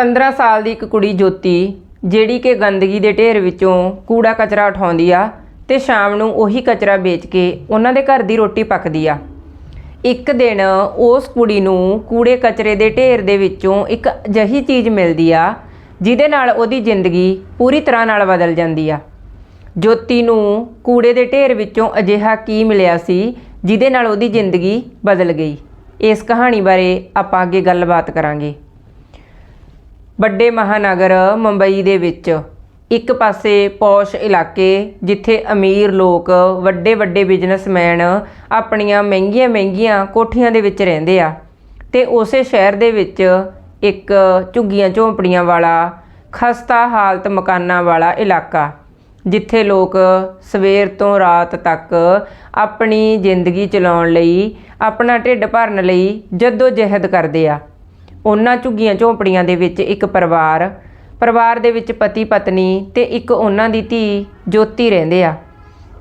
15 ਸਾਲ ਦੀ ਇੱਕ ਕੁੜੀ ਜੋਤੀ, ਜਿਹੜੀ ਕਿ ਗੰਦਗੀ ਦੇ ਢੇਰ ਵਿੱਚੋਂ ਕੂੜਾ ਕਚਰਾ ਉਠਾਉਂਦੀ ਆ ਤੇ ਸ਼ਾਮ ਨੂੰ ਉਹੀ ਕਚਰਾ ਵੇਚ ਕੇ ਉਹਨਾਂ ਦੇ ਘਰ ਦੀ ਰੋਟੀ ਪੱਕਦੀ ਆ। ਇੱਕ ਦਿਨ ਉਸ ਕੁੜੀ ਨੂੰ ਕੂੜੇ ਕਚਰੇ ਦੇ ਢੇਰ ਦੇ ਵਿੱਚੋਂ ਇੱਕ ਅਜਿਹੀ ਚੀਜ਼ ਮਿਲਦੀ ਆ, ਜਿਹਦੇ ਨਾਲ ਉਹਦੀ ਜ਼ਿੰਦਗੀ ਪੂਰੀ ਤਰ੍ਹਾਂ ਨਾਲ ਬਦਲ ਜਾਂਦੀ ਆ। ਜੋਤੀ ਨੂੰ ਕੂੜੇ ਦੇ ਢੇਰ ਵਿੱਚੋਂ ਅਜਿਹਾ ਕੀ ਮਿਲਿਆ ਸੀ, ਜਿਹਦੇ ਨਾਲ ਉਹਦੀ ਜ਼ਿੰਦਗੀ ਬਦਲ ਗਈ। ਇਸ ਕਹਾਣੀ ਬਾਰੇ ਆਪਾਂ ਅੱਗੇ ਗੱਲਬਾਤ ਕਰਾਂਗੇ। ਵੱਡੇ ਮਹਾਨਗਰ ਮੁੰਬਈ ਦੇ ਵਿੱਚ। ਇੱਕ ਪਾਸੇ ਪੌਸ਼ ਇਲਾਕੇ, ਜਿੱਥੇ ਅਮੀਰ ਲੋਕ, ਵੱਡੇ ਵੱਡੇ ਬਿਜ਼ਨਸਮੈਨ ਆਪਣੀਆਂ ਮਹਿੰਗੀਆਂ ਮਹਿੰਗੀਆਂ ਕੋਠੀਆਂ ਦੇ ਵਿੱਚ ਰਹਿੰਦੇ ਆ ਤੇ ਉਸੇ ਸ਼ਹਿਰ ਦੇ ਵਿੱਚ ਇੱਕ ਝੁੱਗੀਆਂ ਝੌਂਪੜੀਆਂ ਵਾਲਾ, ਖਸਤਾ ਹਾਲਤ ਮਕਾਨਾਂ ਵਾਲਾ ਇਲਾਕਾ, ਜਿੱਥੇ ਲੋਕ ਸਵੇਰ ਤੋਂ ਰਾਤ ਤੱਕ ਆਪਣੀ ਜ਼ਿੰਦਗੀ ਚਲਾਉਣ ਲਈ, ਆਪਣਾ ਢਿੱਡ ਭਰਨ ਲਈ ਜੱਦੋ ਜਹਿਦ ਕਰਦੇ ਆ। ਉਹਨਾਂ ਝੁੱਗੀਆਂ ਝੌਂਪੜੀਆਂ ਦੇ ਵਿੱਚ ਇੱਕ ਪਰਿਵਾਰ ਪਰਿਵਾਰ ਦੇ ਵਿੱਚ ਪਤੀ ਪਤਨੀ ਤੇ ਇੱਕ ਉਹਨਾਂ ਦੀ ਧੀ ਜੋਤੀ ਰਹਿੰਦੇ ਆ।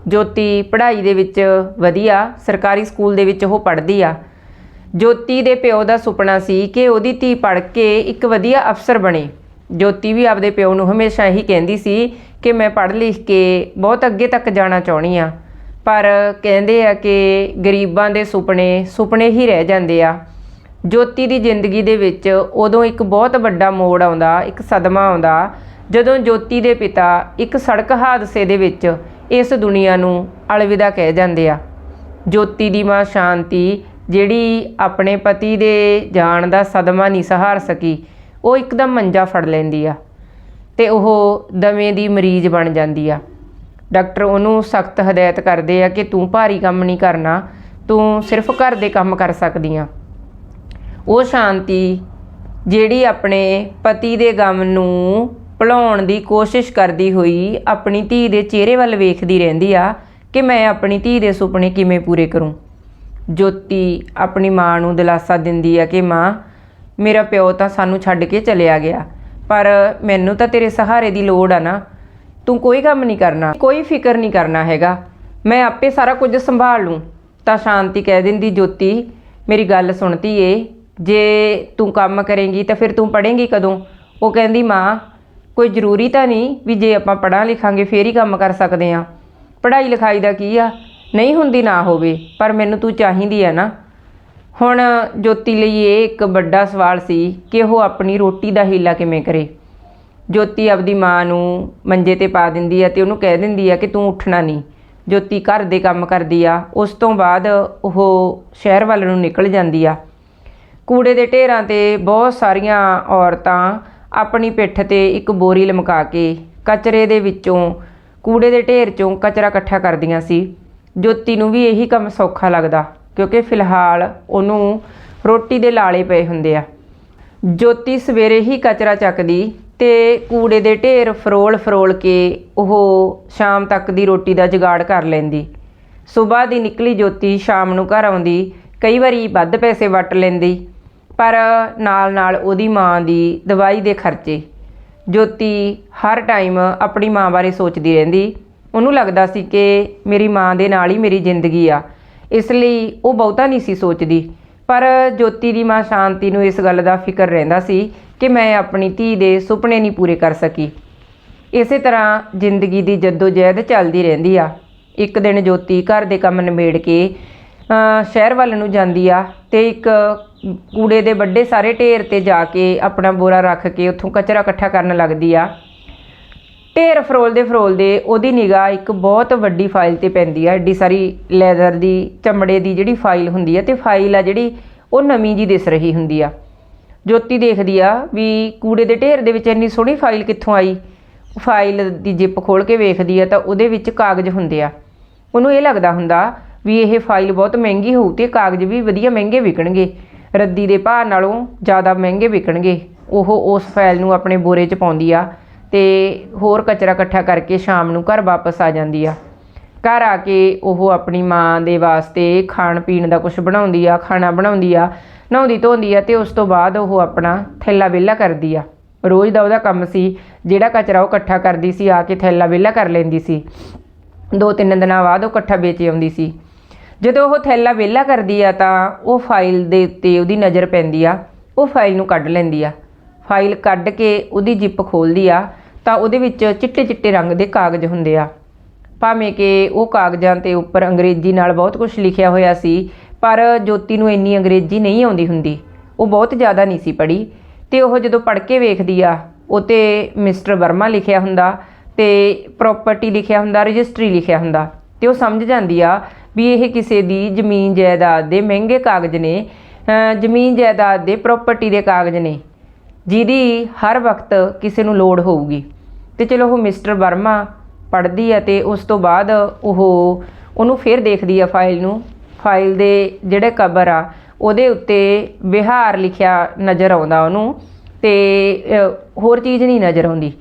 ਜੋਤੀ ਪੜ੍ਹਾਈ ਦੇ ਵਿੱਚ ਵਧੀਆ, ਸਰਕਾਰੀ ਸਕੂਲ ਦੇ ਵਿੱਚ ਉਹ ਪੜ੍ਹਦੀ ਆ। ਜੋਤੀ ਦੇ ਪਿਓ ਦਾ ਸੁਪਨਾ ਸੀ ਕਿ ਉਹਦੀ ਧੀ ਪੜ੍ਹ ਕੇ ਇੱਕ ਵਧੀਆ ਅਫਸਰ ਬਣੇ। ਜੋਤੀ ਵੀ ਆਪਦੇ ਪਿਓ ਨੂੰ ਹਮੇਸ਼ਾ ਇਹੀ ਕਹਿੰਦੀ ਸੀ ਕਿ ਮੈਂ ਪੜ੍ਹ ਲਿਖ ਕੇ ਬਹੁਤ ਅੱਗੇ ਤੱਕ ਜਾਣਾ ਚਾਹੁੰਦੀ ਆ। ਪਰ ਕਹਿੰਦੇ ਆ ਕਿ ਗਰੀਬਾਂ ਦੇ ਸੁਪਨੇ ਸੁਪਨੇ ਹੀ ਰਹਿ ਜਾਂਦੇ ਆ। ਜੋਤੀ ਦੀ ਜ਼ਿੰਦਗੀ ਦੇ ਵਿੱਚ ਉਦੋਂ ਇੱਕ ਬਹੁਤ ਵੱਡਾ ਮੋੜ ਆਉਂਦਾ, ਇੱਕ ਸਦਮਾ ਆਉਂਦਾ, ਜਦੋਂ ਜੋਤੀ ਦੇ ਪਿਤਾ ਇੱਕ ਸੜਕ ਹਾਦਸੇ ਦੇ ਵਿੱਚ ਇਸ ਦੁਨੀਆ ਨੂੰ ਅਲਵਿਦਾ ਕਹਿ ਜਾਂਦੇ ਆ। ਜੋਤੀ ਦੀ ਮਾਂ ਸ਼ਾਂਤੀ, ਜਿਹੜੀ ਆਪਣੇ ਪਤੀ ਦੇ ਜਾਣ ਦਾ ਸਦਮਾ ਨਹੀਂ ਸਹਾਰ ਸਕੀ, ਉਹ ਇੱਕਦਮ ਮੰਜਾ ਫੜ ਲੈਂਦੀ ਆ ਤੇ ਉਹ ਦਮੇ ਦੀ ਮਰੀਜ਼ ਬਣ ਜਾਂਦੀ ਆ। ਡਾਕਟਰ ਉਹਨੂੰ ਸਖਤ ਹਦਾਇਤ ਕਰਦੇ ਆ ਕਿ ਤੂੰ ਭਾਰੀ ਕੰਮ ਨਹੀਂ ਕਰਨਾ, ਤੂੰ ਸਿਰਫ ਘਰ ਦੇ ਕੰਮ ਕਰ ਸਕਦੀ ਆ। ਉਹ ਸ਼ਾਂਤੀ ਜਿਹੜੀ ਆਪਣੇ ਪਤੀ ਦੇ ਗਮ ਨੂੰ ਭੁਲਾਉਣ ਦੀ ਕੋਸ਼ਿਸ਼ ਕਰਦੀ ਹੋਈ ਆਪਣੀ ਧੀ ਦੇ ਚਿਹਰੇ ਵੱਲ ਵੇਖਦੀ ਰਹਿੰਦੀ ਆ ਕਿ ਮੈਂ ਆਪਣੀ ਧੀ ਦੇ ਸੁਪਨੇ ਕਿਵੇਂ ਪੂਰੇ ਕਰੂੰ। ਜੋਤੀ ਆਪਣੀ ਮਾਂ ਨੂੰ ਦਿਲਾਸਾ ਦਿੰਦੀ ਆ ਕਿ ਮਾਂ, ਮੇਰਾ ਪਿਓ ਤਾਂ ਸਾਨੂੰ ਛੱਡ ਕੇ ਚਲਿਆ ਗਿਆ, ਪਰ ਮੈਨੂੰ ਤਾਂ ਤੇਰੇ ਸਹਾਰੇ ਦੀ ਲੋੜ ਆ ਨਾ। ਤੂੰ ਕੋਈ ਕੰਮ ਨਹੀਂ ਕਰਨਾ, ਕੋਈ ਫਿਕਰ ਨਹੀਂ ਕਰਨਾ ਹੈਗਾ। ਮੈਂ ਆਪੇ ਸਾਰਾ ਕੁਝ ਸੰਭਾਲ ਲੂੰ। ਤਾਂ ਸ਼ਾਂਤੀ ਕਹਿ ਦਿੰਦੀ ਜੋਤੀ, ਮੇਰੀ ਗੱਲ ਸੁਣਤੀ ਏ ਜੇ ਤੂੰ ਕੰਮ ਕਰੇਂਗੀ ਤਾਂ ਫਿਰ ਤੂੰ ਪੜ੍ਹੇਂਗੀ ਕਦੋਂ? ਉਹ ਕਹਿੰਦੀ, ਮਾਂ, ਕੋਈ ਜ਼ਰੂਰੀ ਤਾਂ ਨਹੀਂ ਵੀ ਜੇ ਆਪਾਂ ਪੜ੍ਹਾਂ ਲਿਖਾਂਗੇ ਫੇਰ ਹੀ ਕੰਮ ਕਰ ਸਕਦੇ ਆ ਪੜ੍ਹਾਈ ਲਿਖਾਈ ਦਾ ਕੀ ਆ? ਨਹੀਂ ਹੁੰਦੀ ਨਾ ਹੋਵੇ, ਪਰ ਮੈਨੂੰ ਤੂੰ ਚਾਹੀਦੀ ਆ ਨਾ। ਹੁਣ ਜੋਤੀ ਲਈ ਇਹ ਇੱਕ ਵੱਡਾ ਸਵਾਲ ਸੀ ਕਿ ਉਹ ਆਪਣੀ ਰੋਟੀ ਦਾ ਹੀਲਾ ਕਿਵੇਂ ਕਰੇ। ਜੋਤੀ ਆਪਦੀ ਮਾਂ ਨੂੰ ਮੰਜੇ ਤੇ ਪਾ ਦਿੰਦੀ ਆ ਤੇ ਉਹਨੂੰ ਕਹਿ ਦਿੰਦੀ ਆ ਕਿ ਤੂੰ ਉੱਠਣਾ ਨਹੀਂ। ਜੋਤੀ ਘਰ ਦੇ ਕੰਮ ਕਰਦੀ ਆ, ਉਸ ਤੋਂ ਬਾਅਦ ਉਹ ਸ਼ਹਿਰ ਵੱਲ ਨੂੰ ਨਿਕਲ ਜਾਂਦੀ ਆ। ਕੂੜੇ ਦੇ ਢੇਰਾਂ ਤੇ ਬਹੁਤ ਸਾਰੀਆਂ ਔਰਤਾਂ ਆਪਣੀ ਪਿੱਠ ਤੇ ਇੱਕ ਬੋਰੀ ਲਮਕਾ ਕੇ ਕਚਰੇ ਦੇ ਵਿੱਚੋਂ ਕੂੜੇ ਦੇ ਢੇਰ ਚੋਂ ਕਚਰਾ ਇਕੱਠਾ ਕਰਦੀਆਂ ਸੀ। ਜੋਤੀ ਨੂੰ ਵੀ ਇਹੀ ਕੰਮ ਸੌਖਾ ਲੱਗਦਾ, ਕਿਉਂਕਿ ਫਿਲਹਾਲ ਉਹਨੂੰ ਰੋਟੀ ਦੇ ਲਾਲੇ ਪਏ ਹੁੰਦੇ ਆ। ਜੋਤੀ ਸਵੇਰੇ ਹੀ ਕਚਰਾ ਚੱਕਦੀ ਤੇ ਕੂੜੇ ਦੇ ਢੇਰ ਫਰੋਲ ਫਰੋਲ ਕੇ ਉਹ ਸ਼ਾਮ ਤੱਕ ਦੀ ਰੋਟੀ ਦਾ ਜਗਾੜ ਕਰ ਲੈਂਦੀ। ਸਵੇਰ ਦੀ ਨਿਕਲੀ ਜੋਤੀ ਸ਼ਾਮ ਨੂੰ ਘਰ ਆਉਂਦੀ, ਕਈ ਵਾਰੀ ਵੱਧ ਪੈਸੇ ਵਟ ਲੈਂਦੀ। ਪਰ ਨਾਲ ਨਾਲ ਉਹਦੀ ਮਾਂ ਦੀ ਦਵਾਈ ਦੇ ਖਰਚੇ। ਜੋਤੀ ਹਰ ਟਾਈਮ ਆਪਣੀ ਮਾਂ ਬਾਰੇ ਸੋਚਦੀ ਰਹਿੰਦੀ। ਉਹਨੂੰ ਲੱਗਦਾ ਸੀ ਕਿ ਮੇਰੀ ਮਾਂ ਦੇ ਨਾਲ ਹੀ ਮੇਰੀ ਜ਼ਿੰਦਗੀ ਆ। ਇਸ ਲਈ ਉਹ ਬਹੁਤਾ ਨਹੀਂ ਸੀ ਸੋਚਦੀ। ਪਰ ਜੋਤੀ ਦੀ ਮਾਂ ਸ਼ਾਂਤੀ ਨੂੰ ਇਸ ਗੱਲ ਦਾ ਫਿਕਰ ਰਹਿੰਦਾ ਸੀ ਕਿ ਮੈਂ ਆਪਣੀ ਧੀ ਦੇ ਸੁਪਨੇ ਨਹੀਂ ਪੂਰੇ ਕਰ ਸਕੀ। ਇਸੇ ਤਰ੍ਹਾਂ ਜ਼ਿੰਦਗੀ ਦੀ ਜਹਿਦ ਚੱਲਦੀ ਰਹਿੰਦੀ ਆ। ਇੱਕ ਦਿਨ ਜੋਤੀ ਘਰ ਦੇ ਕੰਮ ਨਿਬੇੜ ਕੇ ਸ਼ਹਿਰ ਵੱਲ ਨੂੰ ਜਾਂਦੀ ਆ ਤੇ ਇੱਕ ਕੂੜੇ ਦੇ ਵੱਡੇ ਸਾਰੇ ਢੇਰ ਤੇ ਜਾ ਕੇ ਆਪਣਾ ਬੋਰਾ ਰੱਖ ਕੇ ਉੱਥੋਂ ਕਚਰਾ ਇਕੱਠਾ ਕਰਨ ਲੱਗਦੀ ਆ। ਢੇਰ ਫਰੋਲਦੇ ਫਰੋਲਦੇ ਉਹਦੀ ਨਿਗਾਹ ਇੱਕ ਬਹੁਤ ਵੱਡੀ ਫਾਈਲ ਤੇ ਪੈਂਦੀ ਆ। ਏਡੀ ਸਾਰੀ ਲੈਦਰ ਦੀ, ਚਮੜੇ ਦੀ ਜਿਹੜੀ ਫਾਈਲ ਹੁੰਦੀ ਆ ਤੇ ਫਾਈਲ ਆ ਜਿਹੜੀ ਉਹ ਨਵੀਂ ਜੀ ਦਿਸ ਰਹੀ ਹੁੰਦੀ ਆ। ਜੋਤੀ ਦੇਖਦੀ ਆ ਵੀ ਕੂੜੇ ਦੇ ਢੇਰ ਦੇ ਵਿੱਚ ਇੰਨੀ ਸੋਹਣੀ ਫਾਈਲ ਕਿੱਥੋਂ ਆਈ? ਫਾਈਲ ਦੀ ਜਿੱਪ ਖੋਲ ਕੇ ਵੇਖਦੀ ਆ ਤਾਂ ਉਹਦੇ ਵਿੱਚ ਕਾਗਜ਼ ਹੁੰਦੇ ਆ। ਉਹਨੂੰ ਇਹ ਲੱਗਦਾ ਹੁੰਦਾ ਵੀ ਇਹ ਫਾਈਲ ਬਹੁਤ ਮਹਿੰਗੀ ਹੋਊ ਤੇ ਕਾਗਜ਼ ਵੀ ਵਧੀਆ ਮਹਿੰਗੇ ਵਿਕਣਗੇ। ਰੱਦੀ ਦੇ ਭਾਅ ਨਾਲੋਂ ਜ਼ਿਆਦਾ ਮਹਿੰਗੇ ਵਿਕਣਗੇ। ਉਹ ਉਸ ਫਾਈਲ ਨੂੰ ਆਪਣੇ ਬੋਰੇ 'ਚ ਪਾਉਂਦੀ ਆ ਤੇ ਹੋਰ ਕਚਰਾ ਇਕੱਠਾ ਕਰਕੇ ਸ਼ਾਮ ਨੂੰ ਘਰ ਵਾਪਸ ਆ ਜਾਂਦੀ ਆ। ਘਰ ਆ ਕੇ ਉਹ ਆਪਣੀ ਮਾਂ ਦੇ ਵਾਸਤੇ ਖਾਣ ਪੀਣ ਦਾ ਕੁਝ ਬਣਾਉਂਦੀ ਆ, ਖਾਣਾ ਬਣਾਉਂਦੀ ਆ, ਨਹਾਉਂਦੀ ਧੋਂਦੀ ਆ ਤੇ ਉਸ ਤੋਂ ਬਾਅਦ ਉਹ ਆਪਣਾ ਥੈਲਾ ਵਿਹਲਾ ਕਰਦੀ ਆ। ਰੋਜ਼ ਦਾ ਉਹਦਾ ਕੰਮ ਸੀ, ਜਿਹੜਾ ਕਚਰਾ ਉਹ ਇਕੱਠਾ ਕਰਦੀ ਸੀ, ਆ ਕੇ ਥੈਲਾ ਵਿਹਲਾ ਕਰ ਲੈਂਦੀ ਸੀ। ਦੋ ਤਿੰਨ ਦਿਨਾਂ ਬਾਅਦ ਉਹ ਇਕੱਠਾ ਵੇਚ ਆਉਂਦੀ ਸੀ। ਜਦੋਂ ਉਹ ਥੈਲਾ ਵਿਹਲਾ ਕਰਦੀ ਆ ਤਾਂ ਉਹ ਫਾਈਲ ਦੇ ਉੱਤੇ ਉਹਦੀ ਨਜ਼ਰ ਪੈਂਦੀ ਆ, ਉਹ ਫਾਈਲ ਨੂੰ ਕੱਢ ਲੈਂਦੀ ਆ। ਫਾਈਲ ਕੱਢ ਕੇ ਉਹਦੀ ਜਿੱਪ ਖੋਲਦੀ ਆ ਤਾਂ ਉਹਦੇ ਵਿੱਚ ਚਿੱਟੇ ਚਿੱਟੇ ਰੰਗ ਦੇ ਕਾਗਜ਼ ਹੁੰਦੇ ਆ। ਭਾਵੇਂ ਕਿ ਉਹ ਕਾਗਜ਼ਾਂ ਤੇ ਉੱਪਰ ਅੰਗਰੇਜ਼ੀ ਨਾਲ ਬਹੁਤ ਕੁਝ ਲਿਖਿਆ ਹੋਇਆ ਸੀ, ਪਰ ਜੋਤੀ ਨੂੰ ਇੰਨੀ ਅੰਗਰੇਜ਼ੀ ਨਹੀਂ ਆਉਂਦੀ ਹੁੰਦੀ। ਉਹ ਬਹੁਤ ਜ਼ਿਆਦਾ ਨਹੀਂ ਸੀ ਪੜ੍ਹੀ ਤੇ ਉਹ ਜਦੋਂ ਪੜ੍ਹ ਕੇ ਵੇਖਦੀ ਆ, ਉਹ ਤੇ ਮਿਸਟਰ ਵਰਮਾ ਲਿਖਿਆ ਹੁੰਦਾ ਤੇ ਪ੍ਰਾਪਰਟੀ ਲਿਖਿਆ ਹੁੰਦਾ, ਰਜਿਸਟਰੀ ਲਿਖਿਆ ਹੁੰਦਾ ਤੇ ਉਹ ਸਮਝ ਜਾਂਦੀ ਆ ਵੀ ਇਹ ਕਿਸੇ ਦੀ ਜ਼ਮੀਨ ਜਾਇਦਾਦ ਦੇ ਮਹਿੰਗੇ ਕਾਗਜ਼ ਨੇ ਜ਼ਮੀਨ ਜਾਇਦਾਦ ਦੇ ਪ੍ਰਾਪਰਟੀ ਦੇ ਕਾਗਜ਼ ਨੇ, ਜਿਹਦੀ ਹਰ ਵਕਤ ਕਿਸੇ ਨੂੰ ਲੋੜ ਹੋਊਗੀ। ਤੇ ਚਲੋ ਉਹ ਮਿਸਟਰ ਵਰਮਾ ਪੜ੍ਹਦੀ ਆ ਤੇ ਉਸ ਤੋਂ ਬਾਅਦ ਉਹ ਉਹਨੂੰ ਫਿਰ ਦੇਖਦੀ ਆ ਫਾਈਲ ਨੂੰ। ਫਾਈਲ ਦੇ ਜਿਹੜੇ ਕਬਰ ਆ, ਉਹਦੇ ਉੱਤੇ ਵਿਹਾਰ ਲਿਖਿਆ ਨਜ਼ਰ ਆਉਂਦਾ ਉਹਨੂੰ ਤੇ ਹੋਰ ਚੀਜ਼ ਨਹੀਂ ਨਜ਼ਰ ਆਉਂਦੀ।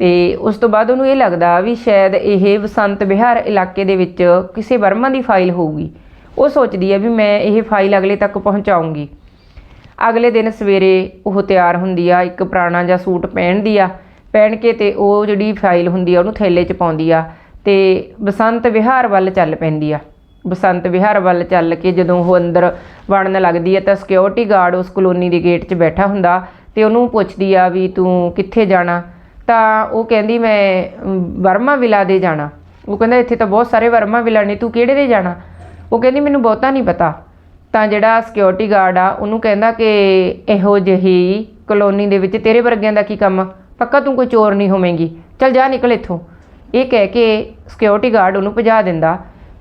ਤੇ ਉਸ ਤੋਂ ਬਾਅਦ ਉਹਨੂੰ ਇਹ ਲੱਗਦਾ ਵੀ ਸ਼ਾਇਦ ਇਹ ਬਸੰਤ ਵਿਹਾਰ ਇਲਾਕੇ ਦੇ ਵਿੱਚ ਕਿਸੇ ਵਰਮਾ ਦੀ ਫਾਈਲ ਹੋਊਗੀ। ਉਹ ਸੋਚਦੀ ਹੈ ਵੀ ਮੈਂ ਇਹ ਫਾਈਲ ਅਗਲੇ ਤੱਕ ਪਹੁੰਚਾਉਂਗੀ। ਅਗਲੇ ਦਿਨ ਸਵੇਰੇ ਉਹ ਤਿਆਰ ਹੁੰਦੀ ਆ, ਇੱਕ ਪੁਰਾਣਾ ਜਿਹਾ ਸੂਟ ਪਹਿਨਦੀ ਆ, ਪਹਿਨ ਕੇ ਤੇ ਉਹ ਜਿਹੜੀ ਫਾਈਲ ਹੁੰਦੀ ਆ ਉਹਨੂੰ ਥੈਲੇ 'ਚ ਪਾਉਂਦੀ ਆ ਤੇ ਬਸੰਤ ਵਿਹਾਰ ਵੱਲ ਚੱਲ ਪੈਂਦੀ ਆ। ਬਸੰਤ ਵਿਹਾਰ ਵੱਲ ਚੱਲ ਕੇ ਜਦੋਂ ਉਹ ਅੰਦਰ ਵੜਨ ਲੱਗਦੀ ਆ ਤਾਂ ਸਿਕਿਉਰਿਟੀ ਗਾਰਡ ਉਸ ਕਲੋਨੀ ਦੇ ਗੇਟ 'ਚ ਬੈਠਾ ਹੁੰਦਾ ਤੇ ਉਹਨੂੰ ਪੁੱਛਦੀ ਆ ਵੀ ਤੂੰ ਕਿੱਥੇ ਜਾਣਾ? ਤਾਂ ਉਹ ਕਹਿੰਦੀ ਮੈਂ ਵਰਮਾ ਵਿਲਾ ਦੇ ਜਾਣਾ। ਉਹ ਕਹਿੰਦਾ, ਇੱਥੇ ਤਾਂ ਬਹੁਤ ਸਾਰੇ ਵਰਮਾ ਵਿਲਾ ਨੇ, ਤੂੰ ਕਿਹੜੇ ਦੇ ਜਾਣਾ? ਉਹ ਕਹਿੰਦੀ, ਮੈਨੂੰ ਬਹੁਤਾ ਨਹੀਂ ਪਤਾ। ਤਾਂ ਜਿਹੜਾ ਸਿਕਿਉਰਿਟੀ ਗਾਰਡ ਆ, ਉਹਨੂੰ ਕਹਿੰਦਾ ਕਿ ਇਹੋ ਜਿਹੀ ਕਲੋਨੀ ਦੇ ਵਿੱਚ ਤੇਰੇ ਵਰਗਿਆਂ ਦਾ ਕੀ ਕੰਮ? ਪੱਕਾ ਤੂੰ ਕੋਈ ਚੋਰ ਨਹੀਂ ਹੋਵੇਂਗੀ। ਚੱਲ ਜਾ ਨਿਕਲ ਇੱਥੋਂ। ਇਹ ਕਹਿ ਕੇ ਸਿਕਿਉਰਿਟੀ ਗਾਰਡ ਉਹਨੂੰ ਭਜਾ ਦਿੰਦਾ।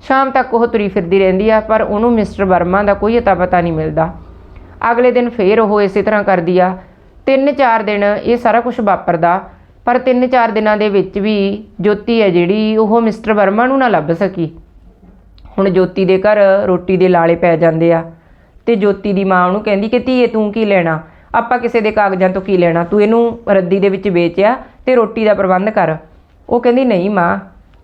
ਸ਼ਾਮ ਤੱਕ ਉਹ ਤੁਰੀ ਫਿਰਦੀ ਰਹਿੰਦੀ ਆ, ਪਰ ਉਹਨੂੰ ਮਿਸਟਰ ਵਰਮਾ ਦਾ ਕੋਈ ਅਤਾ ਪਤਾ ਨਹੀਂ ਮਿਲਦਾ। ਅਗਲੇ ਦਿਨ ਫੇਰ ਉਹ ਇਸੇ ਤਰ੍ਹਾਂ ਕਰਦੀ ਆ। ਤਿੰਨ ਚਾਰ ਦਿਨ ਇਹ ਸਾਰਾ ਕੁਝ ਵਾਪਰਦਾ। ਪਰ ਤਿੰਨ ਚਾਰ ਦਿਨਾਂ ਦੇ ਵਿੱਚ ਵੀ ਜੋਤੀ ਹੈ ਜਿਹੜੀ, ਉਹ ਮਿਸਟਰ ਵਰਮਾ ਨੂੰ ਨਾ ਲੱਭ ਸਕੀ। ਹੁਣ ਜੋਤੀ ਦੇ ਘਰ ਰੋਟੀ ਦੇ ਲਾਲੇ ਪੈ ਜਾਂਦੇ ਆ ਤੇ ਜੋਤੀ ਦੀ ਮਾਂ ਉਹਨੂੰ ਕਹਿੰਦੀ ਕਿ ਧੀਏ, ਤੂੰ ਕੀ ਲੈਣਾ? ਆਪਾਂ ਕਿਸੇ ਦੇ ਕਾਗਜ਼ਾਂ ਤੋਂ ਕੀ ਲੈਣਾ? ਤੂੰ ਇਹਨੂੰ ਰੱਦੀ ਦੇ ਵਿੱਚ ਵੇਚਿਆ ਤੇ ਰੋਟੀ ਦਾ ਪ੍ਰਬੰਧ ਕਰ। ਉਹ ਕਹਿੰਦੀ, ਨਹੀਂ ਮਾਂ,